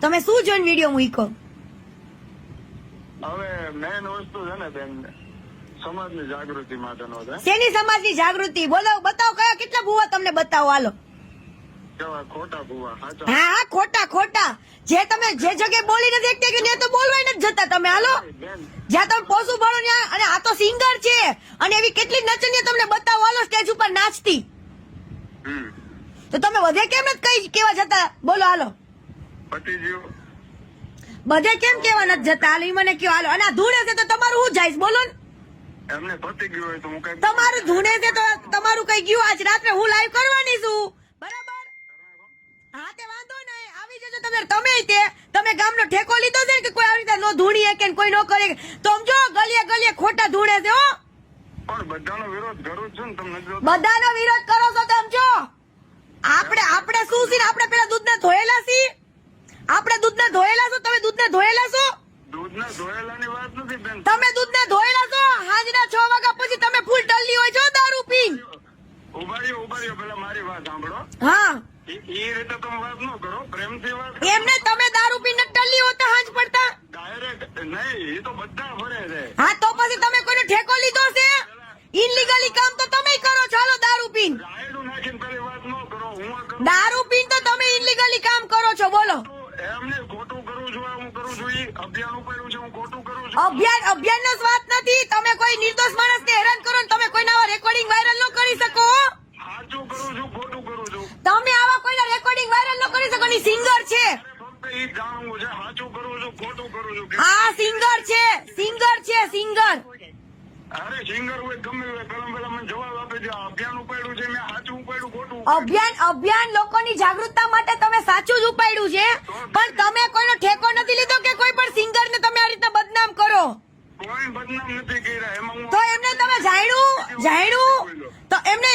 તમે શું જોઈને વીડિયો મૂક્યો? હવે મેન વસ્તુ છે ને બેન સમાજની જાગૃતિ માટેનો છે. શેની સમાજની જાગૃતિ? બોલો બતાવો કયા કેટલા ભૂવા તમને બતાવો? હાલો. ખોટા ભૂવા હા હા ખોટા ખોટા. જે તમે જે જગ્યાએ બોલી નથી એકતા કે ને તો બોલવાય નથી જતા તમે હાલો. જ્યાં તમે પોસું ભણો ત્યાં અને આ તો સિંગર છે. અને એવી કેટલી નચનીય તમને બતાવો હાલો સ્ટેજ ઉપર નાચતી. તો તમે વધે કેમ નથી કઈ કેવા જતા? બોલો હાલો. પતિ બધે કેમ કેવા નથી જતા? હાલ મને કયો હાલો. અને ધૂળે છે તો તમારું હું જાય બોલો ને. એમને પતી ગયું હોય તો હું કઈ તમારું ધૂણે છે તો તમારું કઈ ગયું? આજ રાત્રે હું લાઈવ કરવાની છું. બરાબર? હા તે વાંધો નહીં. આવી જજો તમે તમે તે. તમે ગામનો ઠેકો લીધો છે કે કોઈ આવી રીતે નો ધૂણી કે કોઈ નો કરે તો સમજો ગલીએ ગલીએ ખોટા ધૂણે છે હો. પણ બધાનો વિરોધ કરું છું ને તમને બધાનો વિરોધ કરો છો તમે જો આપણે આપણે શું છે આપણે પેલા દૂધને ધોયેલા છીએ. આપણે દૂધને ધોયેલા છો? તમે દૂધને ધોયેલા છો? દૂધના ધોયેલાની વાત નથી બેન. તમે દૂધને ધોયેલા છો? હાજના છ વાગ્યા પછી તમે ફૂલ ટલ્લી હોય છો દારૂ પી. ઉભારીઓ ઉભારીઓ પેલા મારી વાત સાંભળો. હા. એ- રીતે તમે વાત ન કરો પ્રેમથી વાત. એમને તમે દારૂ પીને ટલ્લી હોતા હાંજ પડતા. ડાયરેક્ટ નહીં એ તો બધા ફરે છે. હા તો પછી તમે કોઈનો ઠેકો લીધો છે? ઇનલીગલી કામ તો તમે કરો છો દારૂ પીન. રાયડું નાખીને પેલી વાત ન કરો હું દારૂ પીન તો તમે ઇનલીગલી કામ કરો છો બોલો. છું, ખોટું કરું છું હું કરું છું ઈ અભિયાન ઉપાડ્યું છે હું ખોટું કરું છું. અભિયાન અભિયાન નો વાત નથી. તમે કોઈ નિર્દોષ માણસ ને હેરાન કરો ને તમે કોઈના રેકોર્ડિંગ વાયરલ ન કરી શકો. સાચું કરું છું ખોટું કરું છું. તમે આવા કોઈના રેકોર્ડિંગ વાયરલ ન કરી શકો ની સિંગર છે. ઈ જાણવું છે સાચું કરું છું ખોટું કરું છું હા સિંગર છે સિંગર છે સિંગર. અરે સિંગર હોય ગમે હોય પેલા પેલા મને જવાબ આપે છે અભિયાન ઉપાડ્યું છે મેં સાચું. અભિયાન અભિયાન લોકોની જાગૃતતા માટે તમે સાચું જ ઉપાડ્યું છે. પણ તમે કોઈનો ઠેકો નથી લીધો કે કોઈ પણ સિંગર ને તમે આ રીતના બદનામ કરો? બદનામ નથી કર્યા. એમાં હું તો એમને તમે જાણ્યું? જાણ્યું? તો એમને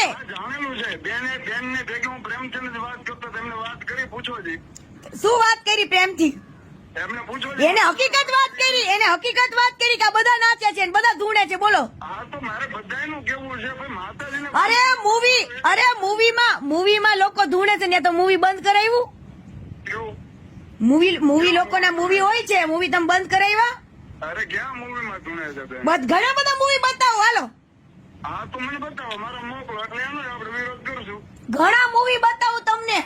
શું વાત કરી પ્રેમથી? એને હકીકત વાત કરી એને હકીકત વાત કરી કે બધા નાચે છે બધા ધૂણે છે બોલો. અરે મૂવી અરે મૂવીમાં મૂવીમાં લોકો ધૂણે છે ને તો મૂવી બંધ કરાવ્યું? મૂવી મૂવી લોકોના મૂવી હોય છે મૂવી તમે બંધ કરાવ્યા? અરે ક્યાં મૂવીમાં ધૂણે છે બધ- ઘણા બધા મૂવી બતાવો હાલો. હા તો મને બતાવો મારો મોકલો એટલે એનો આપણે વિરોધ કરશું. ઘણા મૂવી બતાવું તમને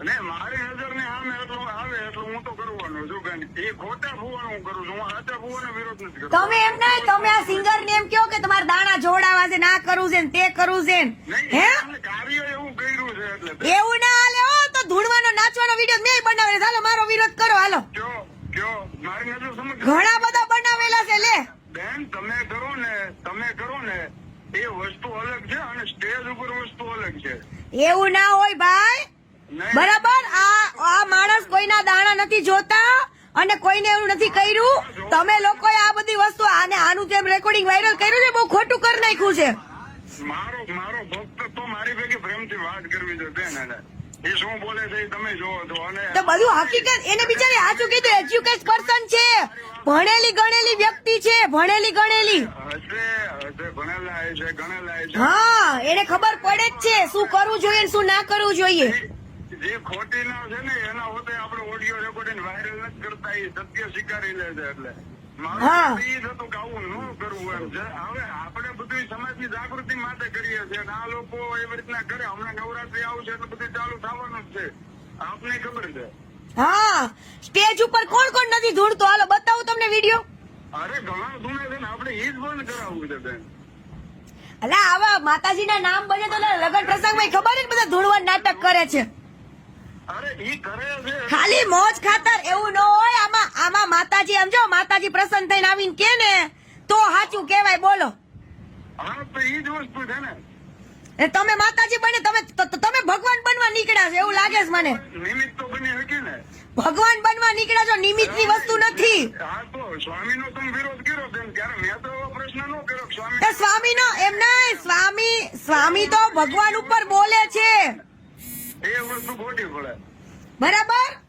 અને મારી નજર ને સામે એટલું આવે એટલું હું તો કરવાનો છું બેન એ ખોટા ભૂવાનું હું કરું છું હું સાચા ભૂવાનો વિરોધ નથી કરતો તમે એમ ના તમે આ સિંગર ને એમ કહો કે તમારે દાણા જોડાવા છે ના કરવું છે ને તે કરવું છે હે? એવું ના હાલે હો તો ધૂણવાનો નાચવાનો વીડિયો મેં બનાવેલો હાલો મારો વિરોધ કરો હાલો. કયો કયો ઘણા બધા બનાવેલા છે લે. બેન તમે કરો ને તમે કરો ને એ વસ્તુ અલગ છે અને સ્ટેજ ઉપર વસ્તુ અલગ છે. એવું ના હોય ભાઈ. બરાબર? આ આ માણસ કોઈના દાણા નથી જોતા. અને કોઈને એવું નથી કર્યું? તમે લોકોએ આ બધી વસ્તુ આને આનું જેમ રેકોર્ડિંગ વાયરલ કર્યું છે બહુ ખોટું કરી નાખ્યું છે. મારો મારો ભક્ત તો મારી ભેગી પ્રેમથી વાત કરવી છે બેન એ શું બોલે છે તમે જોવો છો અને તો બધું હકીકત એને બિચારી સાચું કીધું? એજ્યુકેટ પર્સન છે. ભણેલી ગણેલી વ્યક્તિ છે ભણેલી ગણેલી. હા એને ખબર પડે જ છે શું કરવું જોઈએ શું ના કરવું જોઈએ. જે ખોટી ના છે ને એના હોતે આપણે ઓડિયો રેકોર્ડિંગ વાયરલ નથી કરતા એ સત્ય સ્વીકારી લે છે એટલે. મારું હા. કહેવું ઈ જ હતું કે આવું ન કરવું એમ છે. હવે આપણે બધું સમાજની જાગૃતિ માટે કરીએ છીએ અને આ લોકો એવી રીતના કરે. હમણાં નવરાત્રી આવશે એટલે બધું ચાલુ થવાનું જ છે. આપને ખબર છે. હા. સ્ટેજ ઉપર કોણ કોણ નથી ધૂળતો? હાલો બતાવું તમને વીડિયો. અરે ઘણા ધૂણે છે ને આપણે ઈ જ બંધ કરાવવું છે બેન. અલા આવા માતાજીના નામ બને તો લગન પ્રસંગમાં ખબર જ બધા ધૂળવા નાટક કરે છે. ખાલી મોજ ખાતર એવું ન હોય આમાં આમાં માતાજી સમજો માતાજી પ્રસન્ન થઈને આવીને કે ને તો સાચું કહેવાય બોલો. ને. તમે માતાજી બને તમે તમે ભગવાન બનવા નીકળ્યા છો એવું લાગે છે મને. નિમિત્ત તો બની શકી ને. ભગવાન બનવા નીકળ્યા છો નિમિત્તની વસ્તુ નથી. હા તો સ્વામીનો તમે વિરોધ કર્યો બેન ત્યારે મેં તો પ્રશ્ન ન કર્યો સ્વામી સ્વામી નો એમ નહીં સ્વામી સ્વામી તો ભગવાન ઉપર બોલે છે. એ વસ્તુ ખોટી પડે. બરાબર?